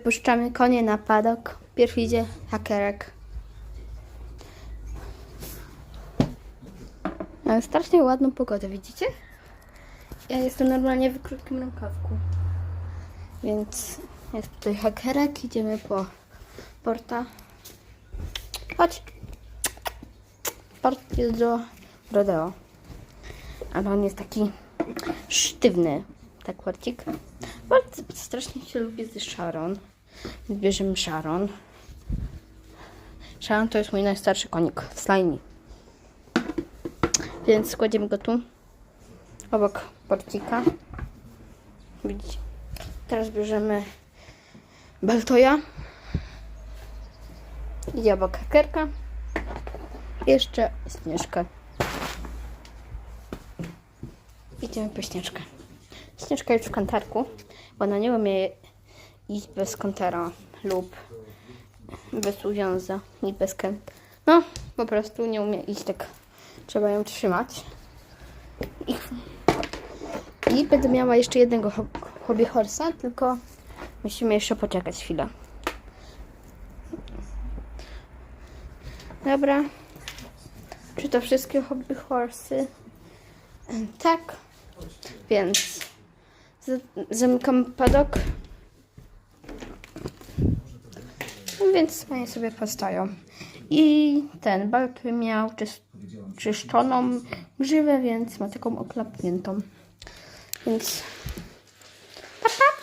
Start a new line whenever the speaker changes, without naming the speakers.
Wypuszczamy konie na padok. Pierw idzie hakerek. Mamy strasznie ładną pogodę, widzicie? Ja jestem normalnie w krótkim rękawku. Więc jest tutaj hakerek, idziemy po porta. Chodź. Port jest do rodeo. Ale on jest taki sztywny. Tak, porcik. Port strasznie się lubi z Sharon. Więc bierzemy Sharon. Sharon to jest mój najstarszy konik w stajni. Więc kładziemy go tu. Obok porcika. Widzicie? Teraz bierzemy Beltoja. Idzie obok hakerka. Jeszcze Śnieżkę. Idziemy po Śnieżkę. Śnieżka jest w kantarku, bo ona nie umie iść bez kontera lub bez uwiąza i bez kęt. No, po prostu nie umie iść tak. Trzeba ją trzymać. I, i będę miała jeszcze jednego ho- hobby horsa, tylko musimy jeszcze poczekać chwilę. Dobra. Czy to wszystkie hobby horsy? Tak. Więc zamykam padok. No więc oni sobie postoją. I ten Balty miał czys- czyszczoną grzywę, więc ma taką oklapniętą. Więc pap, pap.